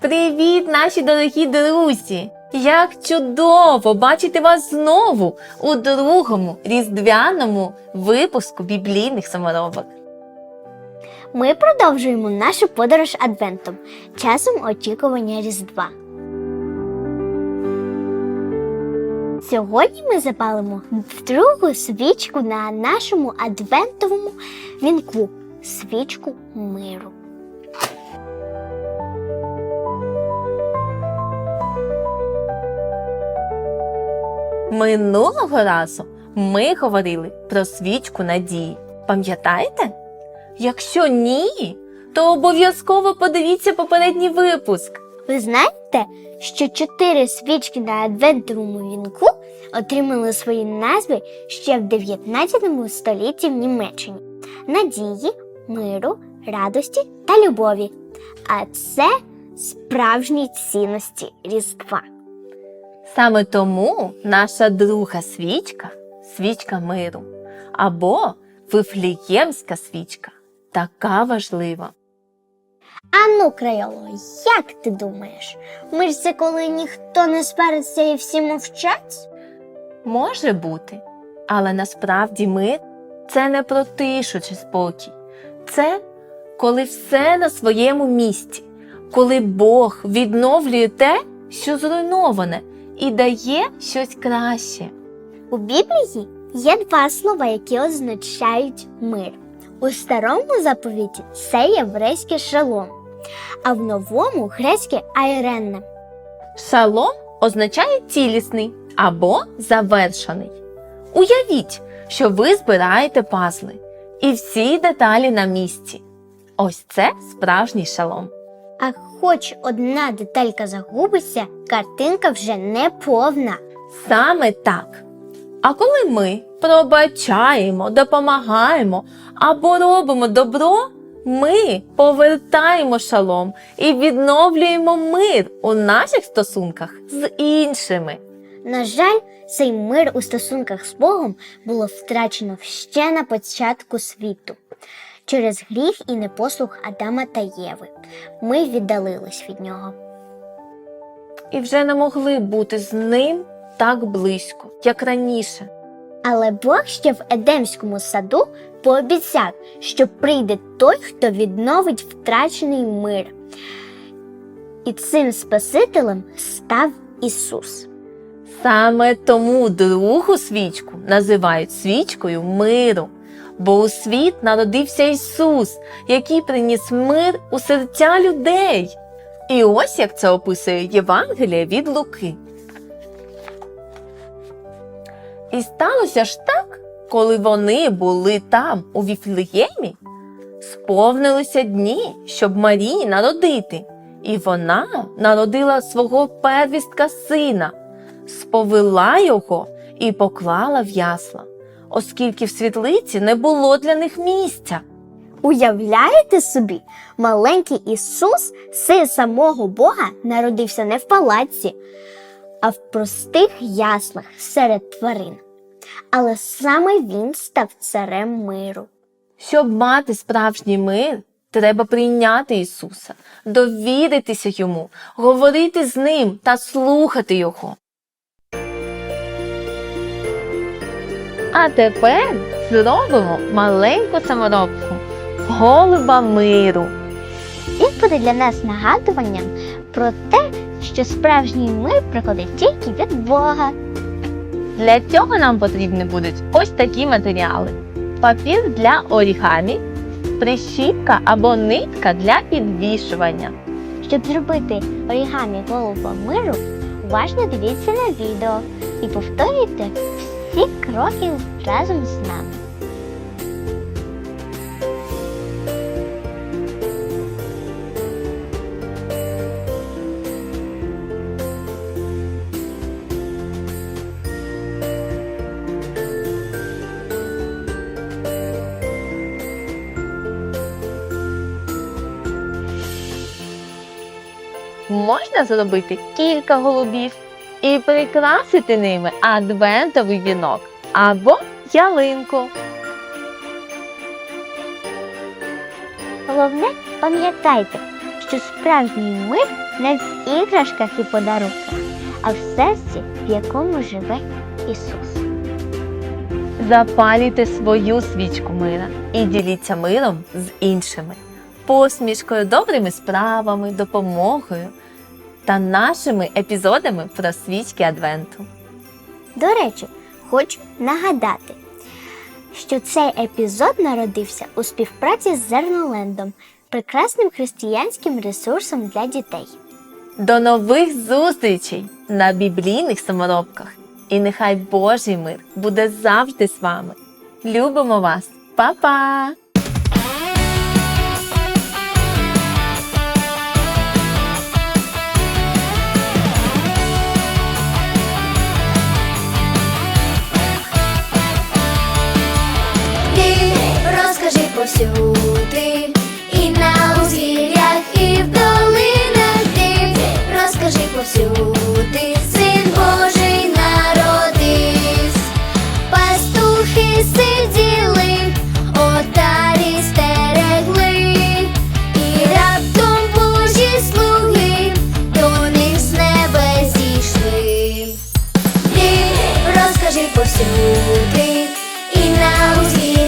Привіт, наші дорогі друзі! Як чудово бачити вас знову у другому різдвяному випуску біблійних саморобок. Ми продовжуємо нашу подорож адвентом, часом очікування Різдва. Сьогодні ми запалимо другу свічку на нашому адвентовому вінку свічку миру. Минулого разу ми говорили про свічку надії. Пам'ятаєте? Якщо ні, то обов'язково подивіться попередній випуск. Ви знаєте, що чотири свічки на адвентовому вінку отримали свої назви ще в 19 столітті в Німеччині: надії, миру, радості та любові. А це справжні цінності Різдва. Саме тому наша друга свічка свічка миру або вифліємська свічка така важлива. Ану, Крайоло, як ти думаєш? Ми ж це коли ніхто не спереться і всі мовчать? Може бути, але насправді мир це не про тишу чи спокій. Це коли все на своєму місці, коли Бог відновлює те, що зруйноване, і дає щось краще. У Біблії є два слова, які означають мир. У старому заповіті це єврейське шалом, а в новому грецьке айренне. Шалом означає цілісний або завершений. Уявіть, що ви збираєте пазли, і всі деталі на місці. Ось це справжній шалом. А хоч одна деталька загубиться, картинка вже не повна. Саме так. А коли ми пробачаємо, допомагаємо або робимо добро, ми повертаємо шалом і відновлюємо мир у наших стосунках з іншими. На жаль, цей мир у стосунках з Богом було втрачено ще на початку світу. Через гріх і непослух Адама та Єви. Ми віддалились від нього. І вже не могли бути з ним так близько, як раніше. Але Бог ще в Едемському саду пообіцяв, що прийде той, хто відновить втрачений мир. І цим Спасителем став Ісус. Саме тому другу свічку називають свічкою миру, бо у світ народився Ісус, який приніс мир у серця людей. І ось як це описує Євангеліє від Луки. І сталося ж так, коли вони були там, у Віфлеємі, сповнилися дні, щоб Марії народити, і вона народила свого первістка сина сповела його і поклала в ясла, оскільки в світлиці не було для них місця. Уявляєте собі, маленький Ісус, син самого Бога, народився не в палаці, а в простих яслах серед тварин. Але саме він став царем миру. Щоб мати справжній мир, треба прийняти Ісуса, довіритися йому, говорити з ним та слухати Його. А тепер зробимо маленьку саморобку голуба миру. Він буде для нас нагадуванням про те, що справжній мир приходить тільки від Бога. Для цього нам потрібні будуть ось такі матеріали: папір для орігамі, прищіпка або нитка для підвішування. Щоб зробити орігамі голуба миру, уважно дивіться на відео і повторюйте всі кроки разом з нами. Можна зробити кілька голубів і прикрасити ними адвентовий вінок або ялинку. Головне, пам'ятайте, що справжній мир не в іграшках і подарунках, а в серці, в якому живе Ісус. Запалюйте свою свічку мира і діліться миром з іншими, посмішкою, добрими справами, допомогою та нашими епізодами про свічки Адвенту. До речі, хочу нагадати, що цей епізод народився у співпраці з Зернолендом, прекрасним християнським ресурсом для дітей. До нових зустрічей на біблійних саморобках. І нехай Божий мир буде завжди з вами. Любимо вас, Па-па! Повсюди, і на узгір'ях, і в долинах ти розкажи повсюди, син Божий народився. Пастухи сиділи, отарі стерегли, і раптом Божі слуги до них з неба зійшли. Ти розкажи повсюди, і на узгір'ях,